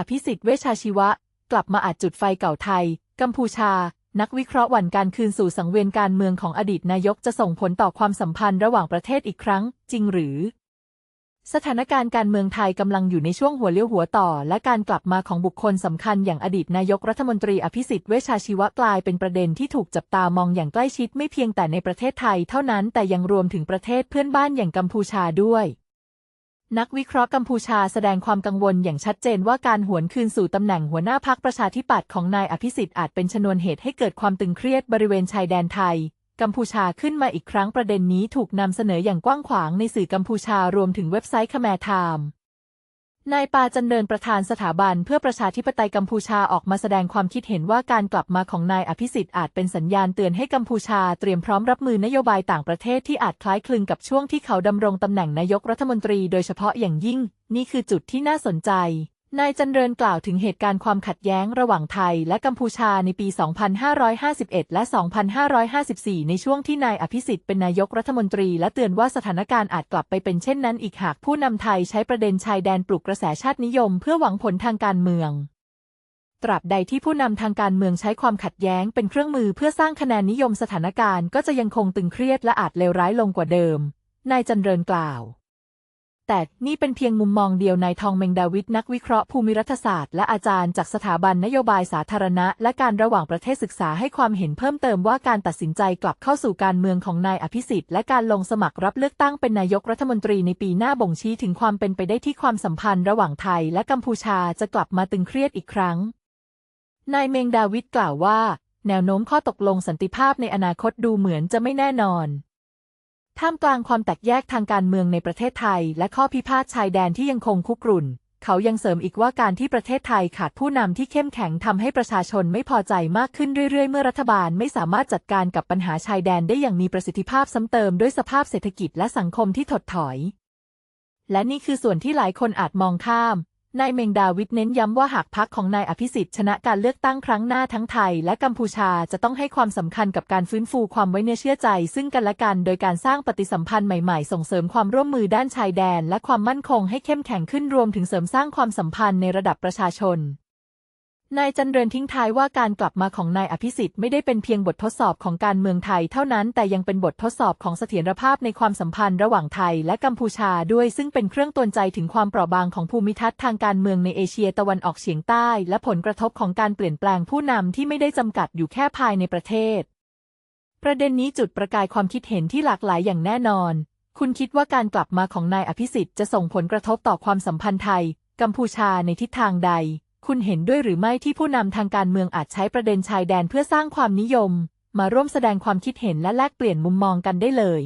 อภิสิทธิ์เวชชาชีวะ กลับมาอาจจุดไฟเก่าไทย กัมพูชา นักวิเคราะห์หวันการคืนสู่สังเวียนการเมืองของอดีตนายกจะส่งผลต่อความสัมพันธ์ระหว่างประเทศอีกครั้ง จริงหรือ สถานการณ์การเมืองไทยกำลังอยู่ในช่วงหัวเลี้ยวหัวต่อ และการกลับมาของบุคคลสำคัญอย่างอดีตนายกรัฐมนตรีอภิสิทธิ์เวชชาชีวะกลายเป็นประเด็นที่ถูกจับตามองอย่างใกล้ชิดไม่เพียงแต่ในประเทศไทย เท่านั้นแต่ยังรวมถึงประเทศเพื่อนบ้านอย่างกัมพูชาด้วย นักวิเคราะห์กัมพูชาแสดงความกังวลอย่างชัดเจนว่าการหวนคืนสู่ตำแหน่งหัวหน้าพักประชาธิปัตย์ของนายอภิสิทธิ์อาจเป็นชนวนเหตุให้เกิดความตึงเครียดบริเวณชายแดนไทย กัมพูชาขึ้นมาอีกครั้งประเด็นนี้ถูกนำเสนออย่างกว้างขวางในสื่อกัมพูชารวมถึงเว็บไซต์คแมร์ไทม์ นายปาจันเดินประธานสถาบันเพื่อประชาธิปไตยกัมพูชาออกมาแสดงความคิดเห็นว่าการกลับมาของนายอภิสิทธิ์อาจเป็นสัญญาณเตือนให้กัมพูชาเตรียมพร้อมรับมือนโยบายต่างประเทศที่อาจคล้ายคลึงกับช่วงที่เขาดำรงตำแหน่งนายกรัฐมนตรีโดยเฉพาะอย่างยิ่ง นี่คือจุดที่น่าสนใจ นายจันเริญกล่าวถึงเหตุการณ์ความขัดแย้งระหว่างไทยและกัมพูชาในปี 2551 และ 2554 ในช่วงที่นายอภิสิทธิ์เป็นนายกรัฐมนตรีและเตือนว่าสถานการณ์อาจกลับไปเป็นเช่นนั้นอีกหากผู้นำไทยใช้ประเด็นชายแดนปลุกกระแสชาตินิยมเพื่อหวังผลทางการเมือง ตราบใดที่ผู้นำทางการเมืองใช้ความขัดแย้งเป็นเครื่องมือเพื่อสร้างคะแนนนิยมสถานการณ์ก็จะยังคงตึงเครียดและอาจเลวร้ายลงกว่าเดิม นายจันเริญกล่าว แต่นี่เป็นเพียงมุมมองเดียวนายทองเมงดาวิดนักวิเคราะห์ภูมิรัฐศาสตร์และอาจารย์จากสถาบันนโยบายสาธารณะ และการระหว่างประเทศศึกษาให้ความเห็นเพิ่มเติมว่าการตัดสินใจกลับเข้าสู่การเมืองของนายอภิสิทธิ์และการลงสมัครรับเลือกตั้งเป็นนายกรัฐมนตรีในปีหน้าบ่งชี้ถึงความเป็นไปได้ที่ความสัมพันธ์ระหว่างไทยและกัมพูชาจะกลับมาตึงเครียดอีกครั้ง นายเมงดาวิดกล่าวว่า แนวโน้มข้อตกลงสันติภาพในอนาคตดูเหมือนจะไม่แน่นอน ท่ามกลางความแตกแยกทางการเมืองในประเทศไทย และข้อพิพาทชายแดนที่ยังคงคุกรุ่น เขายังเสริมอีกว่าการที่ประเทศไทยขาดผู้นำที่เข้มแข็งทำให้ประชาชนไม่พอใจมากขึ้นเรื่อยๆ เมื่อรัฐบาลไม่สามารถจัดการกับปัญหาชายแดนได้อย่างมีประสิทธิภาพซ้ำเติมด้วยสภาพเศรษฐกิจและสังคมที่ถดถอย และนี่คือส่วนที่หลายคนอาจมองข้าม นายเมงดาวิดเน้นย้ำว่าหากพรรคของนายอภิสิทธิ์ชนะการเลือกตั้งครั้งหน้าทั้งไทย และกัมพูชาจะต้องให้ความสำคัญกับการฟื้นฟูความไว้เนื้อเชื่อใจ ซึ่งกันและกัน โดยการสร้างปฏิสัมพันธ์ใหม่ๆ ส่งเสริมความร่วมมือด้านชายแดน และความมั่นคงให้เข้มแข็งขึ้นรวมถึงเสริมสร้างความสัมพันธ์ในระดับประชาชน นายจันเริญทิ้งท้ายว่าการกลับมาของนายอภิสิทธิ์ไม่ได้เป็นเพียงบททดสอบของการเมืองไทยเท่านั้นแต่ยังเป็นบททดสอบของเสถียรภาพในความสัมพันธ์ระหว่างไทยและกัมพูชาด้วยซึ่งเป็นเครื่องตือนใจถึงความเปราะบางของภูมิทัศน์ทางการเมืองในเอเชียตะวันออกเฉียงใต้ และผลกระทบของการเปลี่ยนแปลงผู้นำที่ไม่ได้จำกัดอยู่แค่ภายในประเทศ ประเด็นนี้จุดประกายความคิดเห็นที่หลากหลายอย่างแน่นอน คุณคิดว่าการกลับมาของนายอภิสิทธิ์จะส่งผลกระทบต่อความสัมพันธ์ไทย กัมพูชาในทิศทางใด คุณเห็นด้วยหรือไม่ที่ผู้นำทางการเมืองอาจใช้ประเด็นชายแดนเพื่อสร้างความนิยม มาร่วมแสดงความคิดเห็นและแลกเปลี่ยนมุมมองกันได้เลย